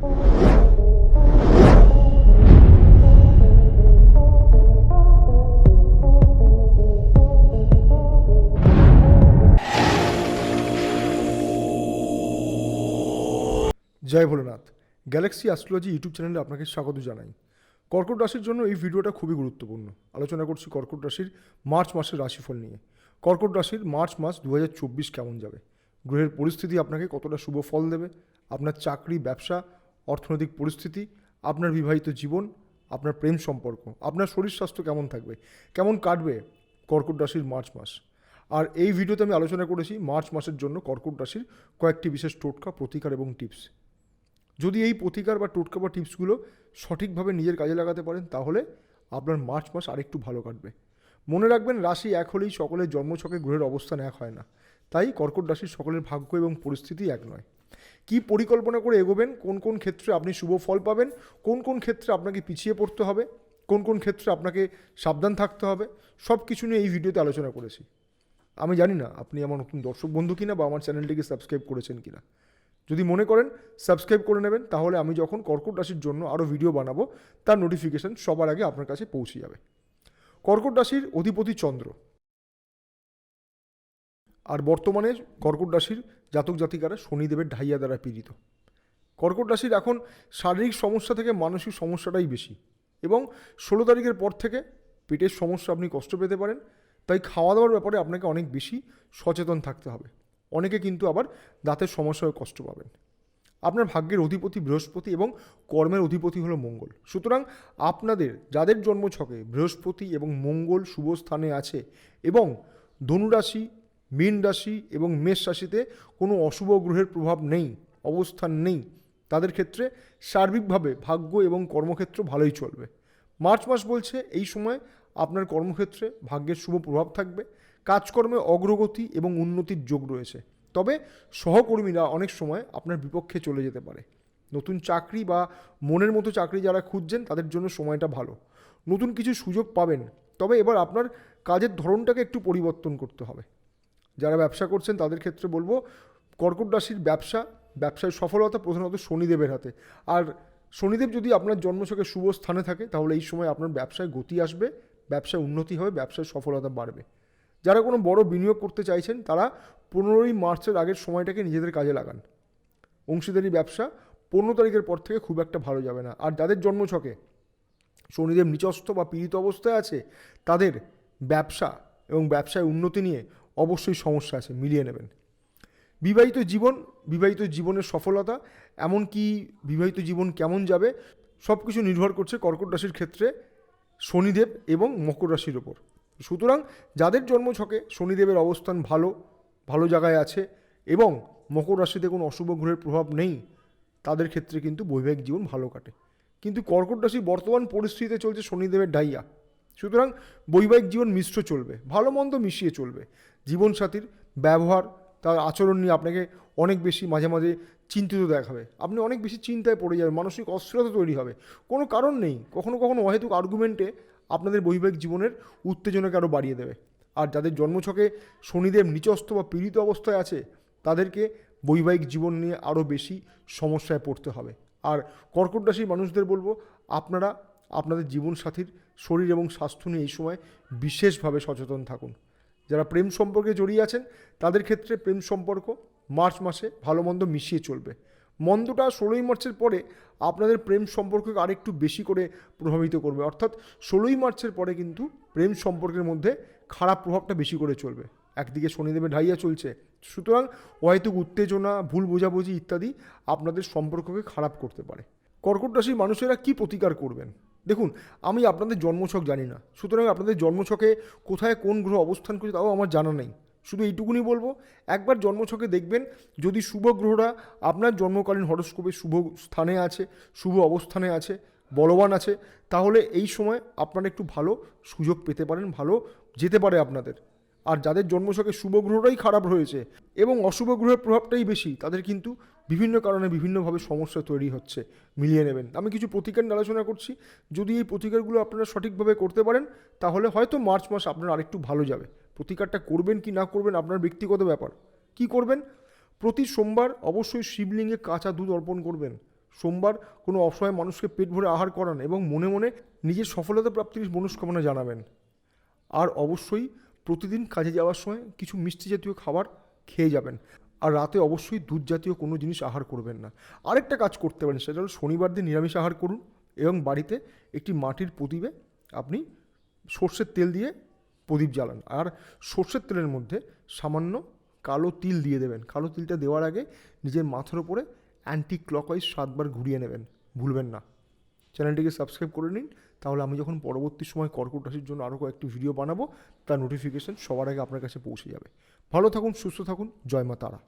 জয় Bholenath. Galaxy astrology YouTube চ্যানেলে আপনাকে স্বাগত জানাই। কর্কট রাশির জন্য এই ভিডিওটা খুবই গুরুত্বপূর্ণ। আলোচনা করছি কর্কট রাশির মার্চ মাসের রাশিফল নিয়ে। কর্কট রাশির মার্চ মাস দু হাজার চব্বিশ কেমন যাবে? গ্রহের পরিস্থিতি আপনাকে কতটা শুভ ফল দেবে? আপনার চাকরি, ব্যবসা অর্থনৈতিক পরিস্থিতি, আপনার বিবাহিত জীবন, আপনার প্রেম সম্পর্ক, আপনার শরীর স্বাস্থ্য কেমন থাকবে, কেমন কাটবে কর্কট রাশির মার্চ মাস। আর এই ভিডিওতে আমি আলোচনা করেছি মার্চ মাসের জন্য কর্কট রাশির কয়েকটি বিশেষ টোটকা, প্রতিকার এবং টিপস। যদি এই প্রতিকার বা টোটকা বা টিপসগুলো সঠিকভাবে নিজের কাজে লাগাতে পারেন, তাহলে আপনার মার্চ মাস আরেকটু ভালো কাটবে। মনে রাখবেন, রাশি এক হলেই সকলের জন্মছকে গ্রহের অবস্থান এক হয় না। তাই কর্কট রাশির সকলের ভাগ্য এবং পরিস্থিতি এক নয়। কি পরিকল্পনা করে এগোবেন, কোন কোন ক্ষেত্রে আপনি শুভ ফল পাবেন, কোন কোন ক্ষেত্রে আপনাকে পিছিয়ে পড়তে হবে, কোন কোন ক্ষেত্রে আপনাকে সাবধান থাকতে হবে সব কিছু নিয়ে এই ভিডিওতে আলোচনা করেছি। আমি জানি না আপনি আমার নতুন দর্শক বন্ধু কিনা বা আমার চ্যানেলটিকে সাবস্ক্রাইব করেছেন কিনা। যদি মনে করেন সাবস্ক্রাইব করে নেবেন, তাহলে আমি যখন কর্কট রাশির জন্য আরও ভিডিও বানাবো, তার নোটিফিকেশান সবার আগে আপনার কাছে পৌঁছে যাবে। কর্কট রাশির অধিপতি চন্দ্র। আর বর্তমানে কর্কট রাশির জাতক জাতিকারা শনিদেবের ঢাইয়া দ্বারা পীড়িত। কর্কট রাশির এখন শারীরিক সমস্যা থেকে মানসিক সমস্যাটাই বেশি এবং ষোলো তারিখের পর থেকে পেটের সমস্যা আপনি কষ্ট পেতে পারেন, তাই খাওয়া দাওয়ার ব্যাপারে আপনাকে অনেক বেশি সচেতন থাকতে হবে। অনেকে কিন্তু আবার দাঁতের সমস্যায় কষ্ট পাবেন। আপনার ভাগ্যের অধিপতি বৃহস্পতি এবং কর্মের অধিপতি হলো মঙ্গল। সুতরাং আপনাদের, যাদের জন্মছকে বৃহস্পতি এবং মঙ্গল শুভ স্থানে আছে এবং ধনুরাশি মীন রাশি এবং মেষ রাশিতে কোনো অশুভ গ্রহের প্রভাব নেই, অবস্থান নেই। তাদের ক্ষেত্রে সার্বিকভাবে ভাগ্য এবং কর্মক্ষেত্র ভালোই চলবে। মার্চ মাস বলছে, এই সময় আপনার কর্মক্ষেত্রে ভাগ্যের শুভ প্রভাব থাকবে। কাজকর্মে অগ্রগতি এবং উন্নতির যোগ রয়েছে। তবে সহকর্মীরা অনেক সময় আপনার বিপক্ষে চলে যেতে পারে। নতুন চাকরি বা মনের মতো চাকরি যারা খুঁজছেন, তাদের জন্য সময়টা ভালো। নতুন কিছু সুযোগ পাবেন। তবে এবার আপনার কাজের ধরনটাকে একটু পরিবর্তন করতে হবে। যারা ব্যবসা করছেন, তাদের ক্ষেত্রে বলব, কর্কট রাশির ব্যবসা, ব্যবসায় সফলতা প্রধানত শনিদেবের হাতে। আর শনিদেব যদি আপনার জন্মছকে শুভ স্থানে থাকে, তাহলে এই সময় আপনার ব্যবসায় গতি আসবে, ব্যবসায় উন্নতি হবে, ব্যবসায় সফলতা বাড়বে। যারা কোনো বড় বিনিয়োগ করতে চাইছেন, তারা পনেরোই মার্চের আগের সময়টাকে নিজেদের কাজে লাগান। অংশীদারি ব্যবসা পনেরো তারিখের পর থেকে খুব একটা ভালো যাবে না। আর যাদের জন্মছকে শনিদেব নিচস্থ বা পীড়িত অবস্থায় আছে, তাদের ব্যবসা এবং ব্যবসায় উন্নতি নিয়ে অবশ্যই সমস্যা আছে, মিলিয়ে নেবেন। বিবাহিত জীবন, বিবাহিত জীবনের সফলতা, এমনকি বিবাহিত জীবন কেমন যাবে সব কিছু নির্ভর করছে কর্কট রাশির ক্ষেত্রে শনিদেব এবং মকর রাশির ওপর। সুতরাং যাদের জন্মছকে শনিদেবের অবস্থান ভালো ভালো জায়গায় আছে এবং মকর রাশিতে কোনো অশুভ গ্রহের প্রভাব নেই, তাদের ক্ষেত্রে কিন্তু বৈবাহিক জীবন ভালো কাটে। কিন্তু কর্কট রাশি বর্তমান পরিস্থিতিতে চলছে শনিদেবের ডাইয়া। সুতরাং বৈবাহিক জীবন মিশ্র চলবে, ভালো মন্দ মিশিয়ে চলবে। জীবনসাথীর ব্যবহার, তার আচরণ নিয়ে আপনাকে অনেক বেশি মাঝে মাঝে চিন্তিত দেখাবে। আপনি অনেক বেশি চিন্তায় পড়ে যাবেন, মানসিক অস্থিরতা তৈরি হবে। কোনো কারণ নেই, কখনো কখনো অহেতুক আর্গুমেন্টে আপনাদের বৈবাহিক জীবনের উত্তেজনাকে আরও বাড়িয়ে দেবে। আর যাদের জন্মছকে শনিদেব নিচস্থ বা পীড়িত অবস্থায় আছে, তাদেরকে বৈবাহিক জীবন নিয়ে আরও বেশি সমস্যায় পড়তে হবে। আর কর্কট রাশির মানুষদের বলব, আপনারা আপনাদের জীবনসাথীর শরীর এবং স্বাস্থ্য নিয়ে এই সময় বিশেষভাবে সচেতন থাকুন। যারা প্রেম সম্পর্কে জড়িয়ে আছেন, তাদের ক্ষেত্রে প্রেম সম্পর্ক মার্চ মাসে ভালো মন্দ মিশিয়ে চলবে। মন্দটা ষোলোই মার্চের পরে আপনাদের প্রেম সম্পর্ককে আরেকটু বেশি করে প্রভাবিত করবে। অর্থাৎ ষোলোই মার্চের পরে কিন্তু প্রেম সম্পর্কের মধ্যে খারাপ প্রভাবটা বেশি করে চলবে। একদিকে শনিদেবের ঢাইয়া চলছে। সুতরাং অহেতুক উত্তেজনা, ভুল বোঝাবুঝি ইত্যাদি আপনাদের সম্পর্ককে খারাপ করতে পারে। কর্কট রাশির মানুষেরা কি প্রতিকার করবেন? দেখুন, আমি আপনাদের জন্মছক জানি না। সুতরাং আপনাদের জন্মছকে কোথায় কোন গ্রহ অবস্থান করছে তাও আমার জানা নেই। শুধু এইটুকুনি বলব, একবার জন্মছকে দেখবেন, যদি শুভ গ্রহরা আপনার জন্মকালীন হরস্কোপে শুভ স্থানে আছে, শুভ অবস্থানে আছে, বলবান আছে, তাহলে এই সময় আপনারা একটু ভালো সুযোগ পেতে পারেন, ভালো যেতে পারে আপনাদের। আর যাদের জন্মছকে শুভ গ্রহটাই খারাপ রয়েছে এবং অশুভ গ্রহের প্রভাবটাই বেশি, তাদের কিন্তু বিভিন্ন কারণে বিভিন্নভাবে সমস্যা তৈরি হচ্ছে, মিলিয়ে নেবেন। আমি কিছু প্রতিকার নিয়ে আলোচনা করছি। যদি এই প্রতিকারগুলো আপনারা সঠিকভাবে করতে পারেন, তাহলে হয়তো মার্চ মাস আপনার আরেকটু ভালো যাবে। প্রতিকারটা করবেন কি না করবেন আপনার ব্যক্তিগত ব্যাপার। কি করবেন? প্রতি সোমবার অবশ্যই শিবলিঙ্গে কাঁচা দুধ অর্পণ করবেন। সোমবার কোনো অসহায় মানুষকে পেট ভরে আহার করান এবং মনে মনে নিজের সফলতা প্রাপ্তির মনস্কামনা জানাবেন। আর অবশ্যই প্রতিদিন কাজে যাওয়ার সময় কিছু মিষ্টি জাতীয় খাবার খেয়ে যাবেন। আর রাতে অবশ্যই দুধ জাতীয় কোনো জিনিস আহার করবেন না। আরেকটা কাজ করতে পারেন, সেটা হলো শনিবার দিন নিরামিষ আহার করুন এবং বাড়িতে একটি মাটির প্রদীপে আপনি সর্ষের তেল দিয়ে প্রদীপ জ্বালান। আর সর্ষের তেলের মধ্যে সামান্য কালো তিল দিয়ে দেবেন। কালো তিলটা দেওয়ার আগে নিজের মাথার ওপরে অ্যান্টি ক্লকওয়াইজ সাতবার ঘুরিয়ে নেবেন। ভুলবেন না। চ্যানেলটিকে সাবস্ক্রাইব করে নিন। তাহলে আমি যখন পরবর্তী সময় কর্কট রাশির জন্য আরও কয়েকটি ভিডিও বানাবো, তার নোটিফিকেশন সবার আগে আপনার কাছে পৌঁছে যাবে। ভালো থাকুন, সুস্থ থাকুন। জয় মা তারা।